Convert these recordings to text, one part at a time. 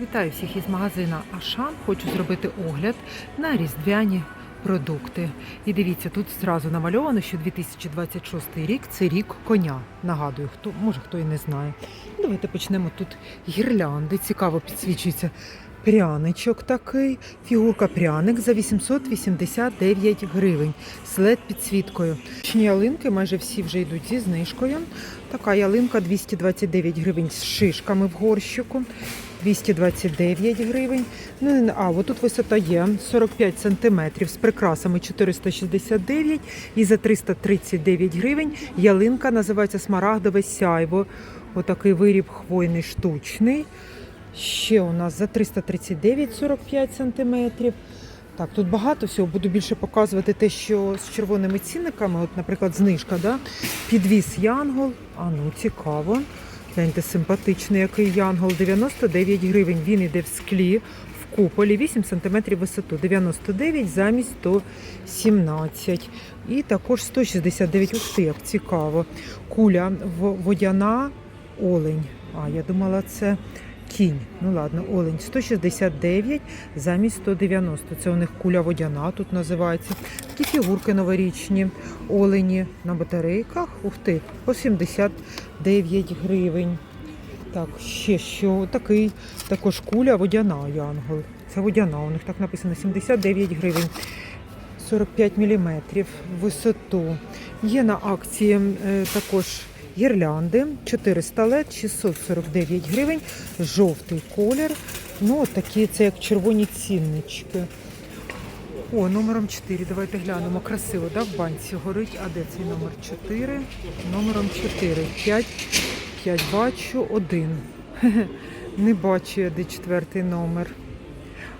Вітаю всіх із магазина Ашан. Хочу зробити огляд на різдвяні продукти. І дивіться, тут зразу намальовано, що 2026 рік це рік коня. Нагадую, хто може хто і не знає. Давайте почнемо тут гірлянди. Цікаво підсвічується пряничок такий. Фігурка пряник за 889 гривень led підсвіткою. Чні ялинки майже всі вже йдуть зі знижкою. Така ялинка 229 гривень з шишками в горщику. 229 гривень. Ну, а, отут висота є 45 сантиметрів з прикрасами 469 і за 339 гривень ялинка називається смарагдове сяйво. Отакий виріб хвойний штучний. Ще у нас за 339 45 сантиметрів. Так, тут багато всього. Буду більше показувати те, що з червоними цінниками, от, наприклад, знижка, да? підвіз Янгол. А ну, цікаво. Гляньте, симпатичний який Янгол. 99 гривень. Він іде в склі, в куполі, 8 см висоту. 99 замість 117. І також 169. Ух ти, як цікаво. Куля водяна олень. А, я думала, це кінь. Ну ладно, олень 169 замість 190. Це у них куля водяна тут називається. Такі фігурки новорічні. Олені на батарейках. Ух ти, по 79 гривень. Так, ще що такий, також куля водяна янгол. Це водяна, у них так написано 79 гривень. 45 мм висоту. Є на акції е, також гірлянди 400 лет, 649 гривень, жовтий колір. Ну, такі, це як червоні ціннички. О, номером 4. Давайте глянемо. Красиво, да? В банці горить. А де цей номер 4? Номером 4. 5. 5 бачу, 1. Не бачу я, де четвертий номер.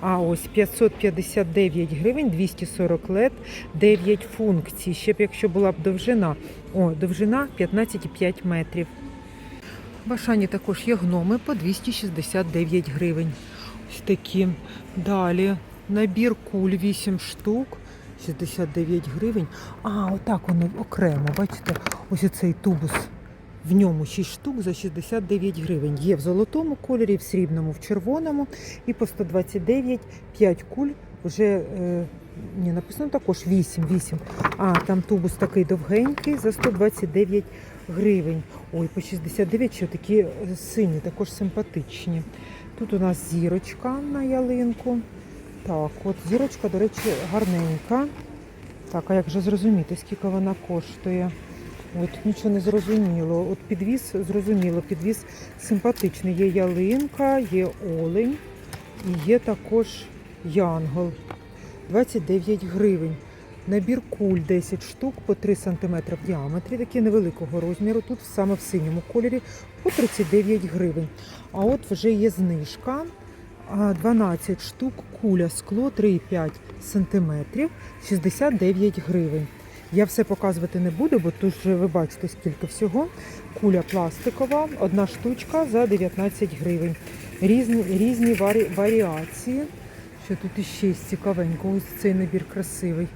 А ось 559 гривень, 240 лет, 9 функцій. Ще б якщо була б довжина. О, довжина 15,5 метрів. В Ашані також є гноми по 269 гривень. Ось такі. Далі набір куль 8 штук. 69 гривень. А, отак воно окремо. Бачите, ось оцей тубус. В ньому 6 штук за 69 гривень. Є в золотому кольорі, в срібному, в червоному і по 129 5 куль. Вже е, ні, написано також 8, 8. А, там тубус такий довгенький за 129 гривень. Ой, по 69, що такі е, сині, також симпатичні. Тут у нас зірочка на ялинку. Так, от зірочка, до речі, гарненька. Так, а як же зрозуміти, скільки вона коштує? От нічого не зрозуміло. От підвіз зрозуміло, підвіз симпатичний. Є ялинка, є олень і є також янгол. 29 гривень. Набір куль 10 штук по 3 см в діаметрі, такі невеликого розміру. Тут саме в синьому кольорі по 39 гривень. А от вже є знижка. А, 12 штук, куля скло 3,5 см, 69 гривень. Я все показувати не буду, бо тут же ви бачите скільки всього. Куля пластикова, одна штучка за 19 гривень. Різні, різні варі, варіації. Що тут іще цікавенько. Ось цей набір красивий.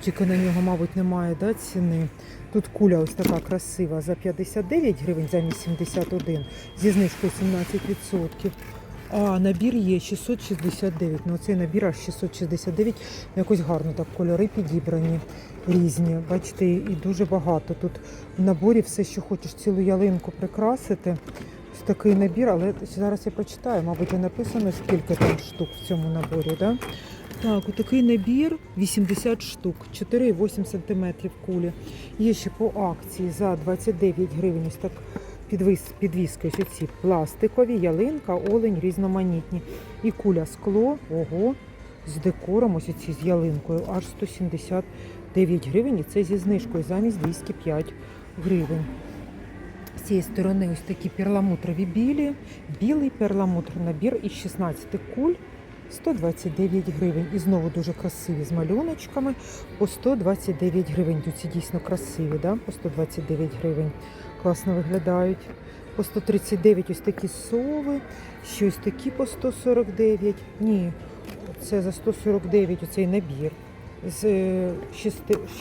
Тільки на нього, мабуть, немає да, ціни. Тут куля ось така красива за 59 гривень замість 71, зі знижкою 17%. А набір є 669. Ну цей набір аж 669. Якось гарно так кольори підібрані різні. Бачите, і дуже багато. Тут в наборі все, що хочеш, цілу ялинку прикрасити. Ось такий набір, але зараз я прочитаю, мабуть, написано, скільки там штук в цьому наборі. Да? Так, отакий набір 80 штук, 4,8 см кулі. Є ще по акції за 29 гривень. Ось так ось ці пластикові, ялинка, олень, різноманітні. І куля скло, ого, з декором, ось ці з ялинкою, аж 179 гривень. І це зі знижкою замість 205 гривень. З цієї сторони ось такі перламутрові білі, білий перламутр набір із 16 куль. 129 гривень. І знову дуже красиві з малюночками. По 129 гривень. Тут ці дійсно красиві, да? по 129 гривень. Класно виглядають. По 139 ось такі сови. Ще ось такі по 149. Ні, це за 149 оцей набір з 6,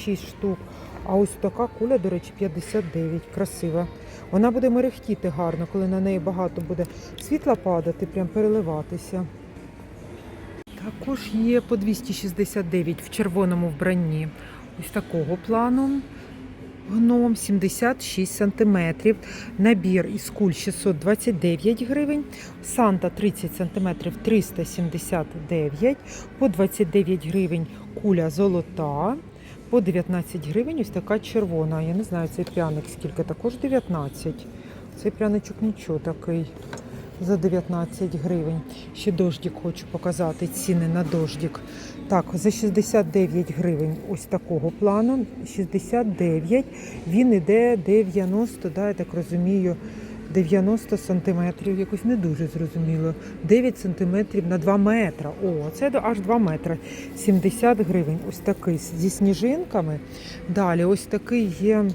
6 штук. А ось така куля, до речі, 59. Красива. Вона буде мерехтіти гарно, коли на неї багато буде світла падати, прям переливатися. Також є по 269 в червоному вбранні. Ось такого плану. Гном 76 см. Набір із куль 629 гривень. Санта 30 см 379. По 29 гривень куля золота. По 19 гривень ось така червона. Я не знаю, цей пряник скільки, також 19. Цей пряничок нічого такий. За 19 гривень. Ще дождик хочу показати. Ціни на дождик. Так, за 69 гривень ось такого плану. 69. Він іде 90, да, я так розумію, 90 сантиметрів. Якось не дуже зрозуміло. 9 сантиметрів на 2 метра. О, це аж 2 метри. 70 гривень. Ось такий зі сніжинками. Далі ось такий є.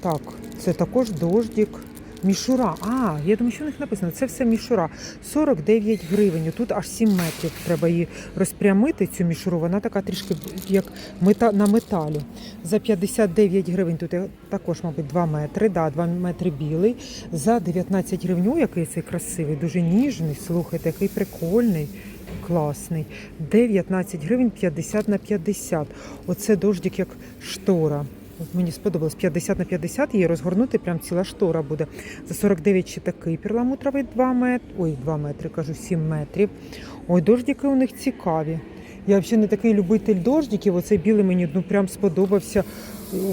Так, це також дождик. Мішура. А, я думаю, що в них написано. Це все мішура. 49 гривень. Тут аж 7 метрів. Треба її розпрямити, цю мішуру. Вона така трішки як мета, на металі. За 59 гривень тут також, мабуть, 2 метри. Да, 2 метри білий. За 19 гривень. О, який цей красивий, дуже ніжний. Слухайте, який прикольний. Класний. 19 гривень 50 на 50. Оце дождик як штора. Мені сподобалось 50 на 50, її розгорнути, прям ціла штора буде. За 49 ще такий перламутровий 2 метри. Ой, 2 метри, кажу, 7 метрів. Ой, дождики у них цікаві. Я взагалі не такий любитель дождиків. Оцей білий мені ну, прям сподобався.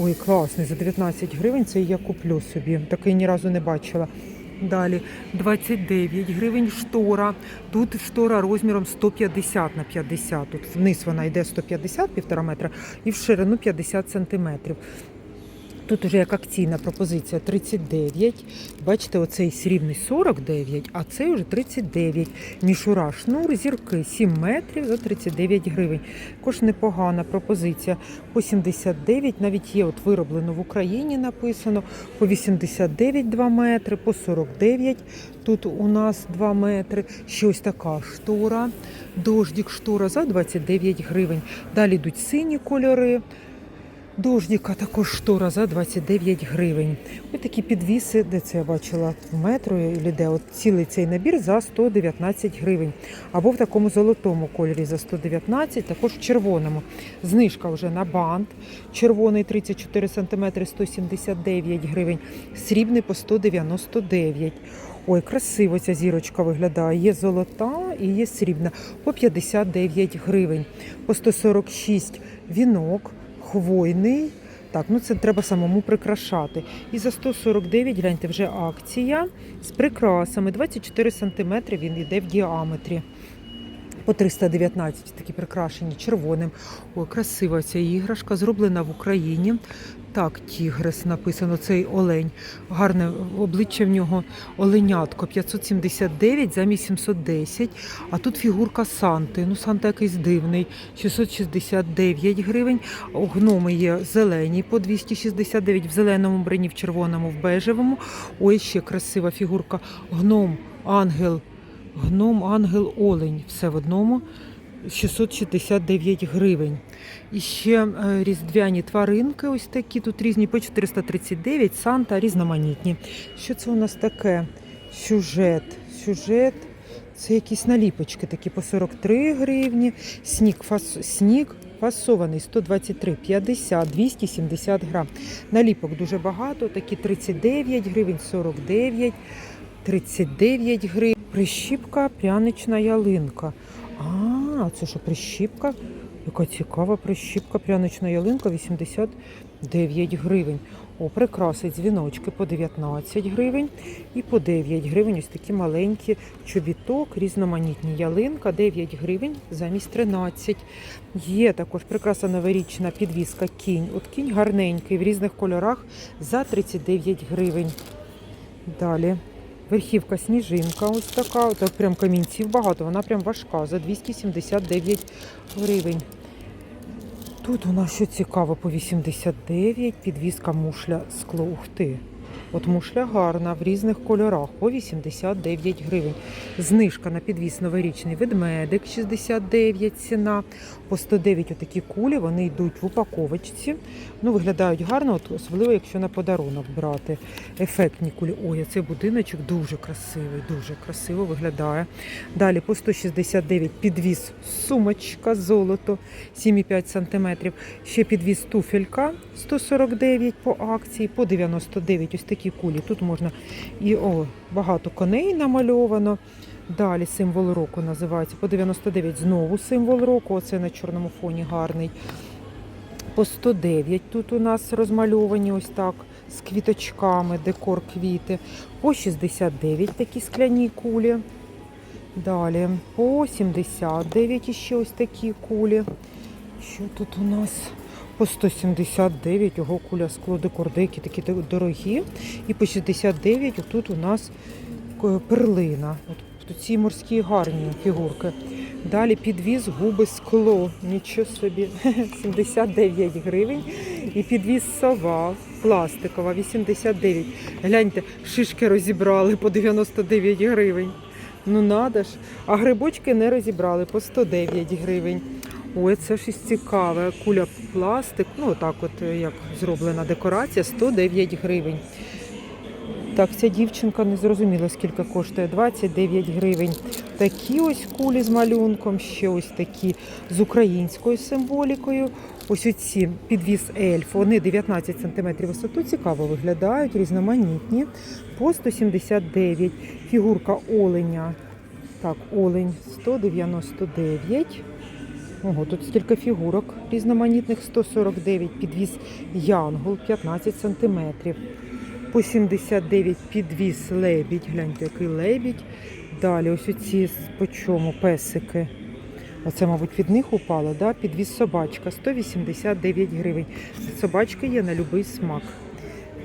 Ой, класний. За 19 гривень це я куплю собі. Такий ні разу не бачила. Далі 29 гривень штора. Тут штора розміром 150 на 50. Тут вниз вона йде 150 півтора метра і в ширину 50 сантиметрів. Тут уже як акційна пропозиція 39. Бачите, оцей срібний 49, а цей вже 39. Мішура, шнур, зірки 7 метрів за 39 гривень. Також непогана пропозиція. По 79, навіть є от вироблено в Україні написано. По 89 2 метри, по 49 тут у нас 2 метри. Ще ось така штора. Дождик штора за 29 гривень. Далі йдуть сині кольори. Дождіка також штора за 29 гривень. Ось такі підвіси, де це я бачила в метро, і де от цілий цей набір за 119 гривень. Або в такому золотому кольорі за 119, також в червоному. Знижка вже на бант. Червоний 34 см 179 гривень, срібний по 199 Ой, красиво ця зірочка виглядає. Є золота і є срібна по 59 гривень, по 146 вінок хвойний. Так, ну це треба самому прикрашати. І за 149, гляньте, вже акція з прикрасами. 24 см він йде в діаметрі. По 319 такі прикрашені червоним. Ой, красива ця іграшка, зроблена в Україні. Так, тігрес написано, цей олень. Гарне обличчя в нього оленятко 579 замість 710. А тут фігурка Санти. Ну, Санта якийсь дивний. 669 гривень. Гноми є зелені по 269 в зеленому броні, в червоному, в бежевому. Ой, ще красива фігурка. Гном, ангел. Гном, ангел, олень. Все в одному. 669 гривень. І ще е, різдвяні тваринки, ось такі, тут різні по 439, Санта, різноманітні. Що це у нас таке? Сюжет. Сюжет. Це якісь наліпочки такі по 43 гривні. Сніг, фас... Сніг фасований 123, 50, 270 грам. Наліпок дуже багато, такі 39 гривень, 49, 39 гривень. Прищіпка, прянична ялинка. А, це що прищіпка? Яка цікава прищіпка, прянична ялинка 89 гривень. О, прикраси дзвіночки по 19 гривень і по 9 гривень. Ось такі маленькі чобіток, різноманітні ялинка, 9 гривень замість 13. Є також прикраса новорічна підвіска кінь. От кінь гарненький в різних кольорах за 39 гривень. Далі. Верхівка сніжинка, ось така. Так прям камінців багато, вона прям важка за 279 гривень. Тут у нас що цікаво по 89, підвізка мушля скло. Ух ти. От мушля гарна в різних кольорах по 89 гривень. Знижка на підвіс новорічний ведмедик 69 ціна. По 109 отакі кулі, вони йдуть в упаковочці. Ну, виглядають гарно, от, особливо якщо на подарунок брати. Ефектні кулі. Ой, а цей будиночок дуже красивий, дуже красиво виглядає. Далі по 169 підвіс сумочка золото 7,5 см. Ще підвіс туфелька 149 по акції, по 99 ось такі кулі. Тут можна і о, багато коней намальовано. Далі символ року називається. По 99 знову символ року. Оце на чорному фоні гарний. По 109 тут у нас розмальовані ось так з квіточками, декор квіти. По 69 такі скляні кулі. Далі по 79 іще ось такі кулі. Що тут у нас? По 179 ого, куля скло декор, деякі такі дорогі. І по 69 тут у нас е, перлина. От ці морські гарні фігурки. Далі підвіз губи скло. Нічого собі, 79 гривень. І підвіз сова пластикова, 89. Гляньте, шишки розібрали по 99 гривень. Ну надо ж. А грибочки не розібрали по 109 гривень. Ой, це щось цікаве. Куля пластик. Ну, отак от е, як зроблена декорація, 109 гривень. Так, ця дівчинка не зрозуміла, скільки коштує. 29 гривень. Такі ось кулі з малюнком, ще ось такі з українською символікою. Ось оці підвіз ельф, вони 19 см висоту, цікаво виглядають, різноманітні. По 179. Фігурка оленя. Так, олень 199. Ого, тут стільки фігурок різноманітних, 149 підвіз янгол, 15 сантиметрів. По 79 підвіз лебідь. Гляньте, який лебідь. Далі ось оці по чому песики. Оце, мабуть, від них упало, да? підвіз собачка 189 гривень. Собачки є на будь-який смак.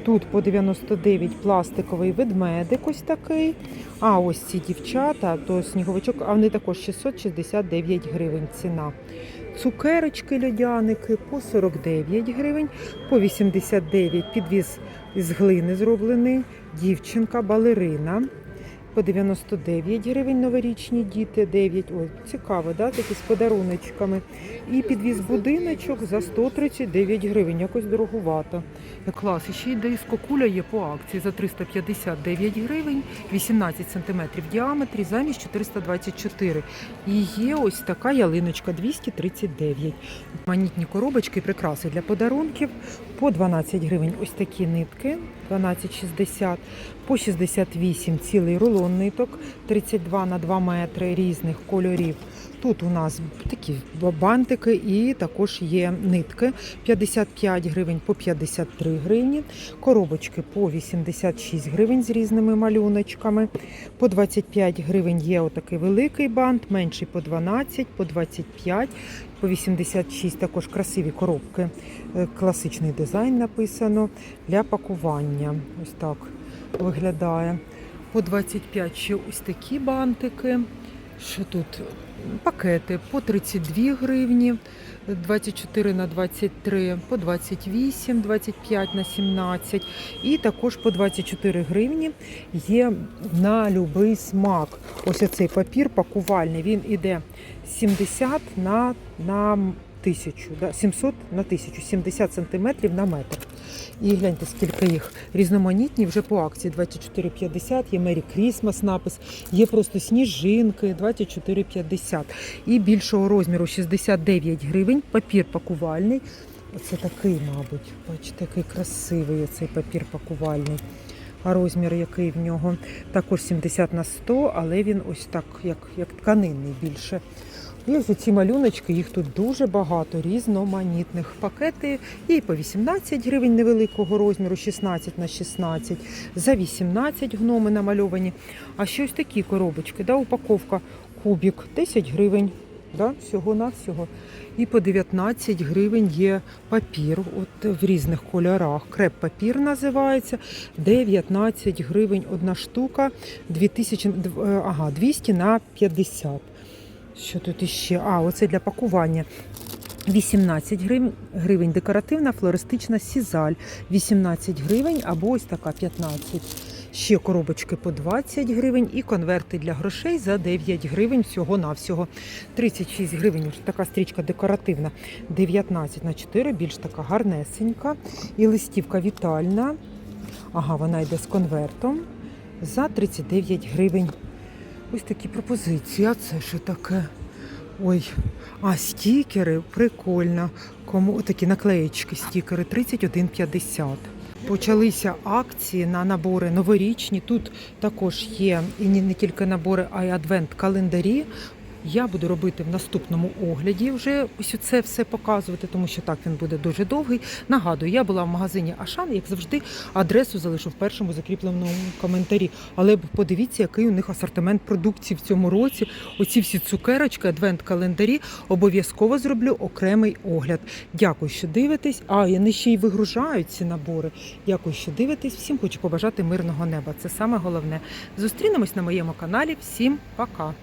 Тут по 99 пластиковий ведмедик ось такий. А ось ці дівчата, то сніговичок, а вони також 669 гривень ціна. Цукерочки льодяники по 49 гривень, по 89 підвіз з глини зроблений, дівчинка, балерина. По 99 гривень новорічні діти, 9. Ой, цікаво, да? такі з подаруночками. І підвіз будиночок за 139 гривень, якось дорогувато. Клас, і ще й дискокуля є по акції за 359 гривень, 18 см в діаметрі, замість 424. І є ось така ялиночка 239. Манітні коробочки прикраси для подарунків по 12 гривень. Ось такі нитки 12,60, по 68 цілий рулон ниток 32 на 2 метри різних кольорів. Тут у нас такі бантики і також є нитки 55 гривень по 53 гривні, коробочки по 86 гривень з різними малюночками. По 25 гривень є отакий великий бант, менший по 12, по 25, по 86 також красиві коробки. Е, Класичний дизайн написано для пакування. Ось так виглядає. По 25 ще ось такі бантики. Що тут? Пакети по 32 гривні, 24 на 23, по 28, 25 на 17. І також по 24 гривні є на будь-який смак. Ось цей папір пакувальний. Він іде 70 на, на тисячу, да? 700 на тисячу, 70 сантиметрів на метр. І гляньте, скільки їх різноманітні вже по акції 24,50, є Merry Christmas напис, є просто сніжинки 24,50. І більшого розміру 69 гривень, папір пакувальний. Оце такий, мабуть, бачите, який красивий цей папір пакувальний. А розмір який в нього також 70 на 100, але він ось так, як, як тканинний більше. І ось ці малюночки, їх тут дуже багато, різноманітних. Пакети і по 18 гривень невеликого розміру, 16 на 16, за 18 гноми намальовані. А ще ось такі коробочки, да, упаковка кубік 10 гривень. Да, всього на всього. І по 19 гривень є папір от в різних кольорах. Креп папір називається. 19 гривень одна штука, 2000, е, ага, 200 на 50. Що тут іще? А, оце для пакування. 18 гривень, гривень декоративна флористична сізаль 18 гривень або ось така 15. Ще коробочки по 20 гривень і конверти для грошей за 9 гривень всього-навсього. 36 гривень, така стрічка декоративна, 19 на 4, більш така гарнесенька. І листівка вітальна. Ага, вона йде з конвертом за 39 гривень. Ось такі пропозиції. А це що таке? Ой, а стікери прикольно. Кому такі наклеєчки, стікери 31,50. Почалися акції на набори новорічні. Тут також є і не тільки набори, а й адвент-календарі. Я буду робити в наступному огляді вже ось це все показувати, тому що так він буде дуже довгий. Нагадую, я була в магазині Ашан, як завжди, адресу залишу в першому закріпленому коментарі. Але подивіться, який у них асортимент продукції в цьому році. Оці всі цукерочки, адвент-календарі. Обов'язково зроблю окремий огляд. Дякую, що дивитесь. А і вони ще й вигружають ці набори. Дякую, що дивитесь. Всім хочу побажати мирного неба. Це саме головне. Зустрінемось на моєму каналі. Всім пока.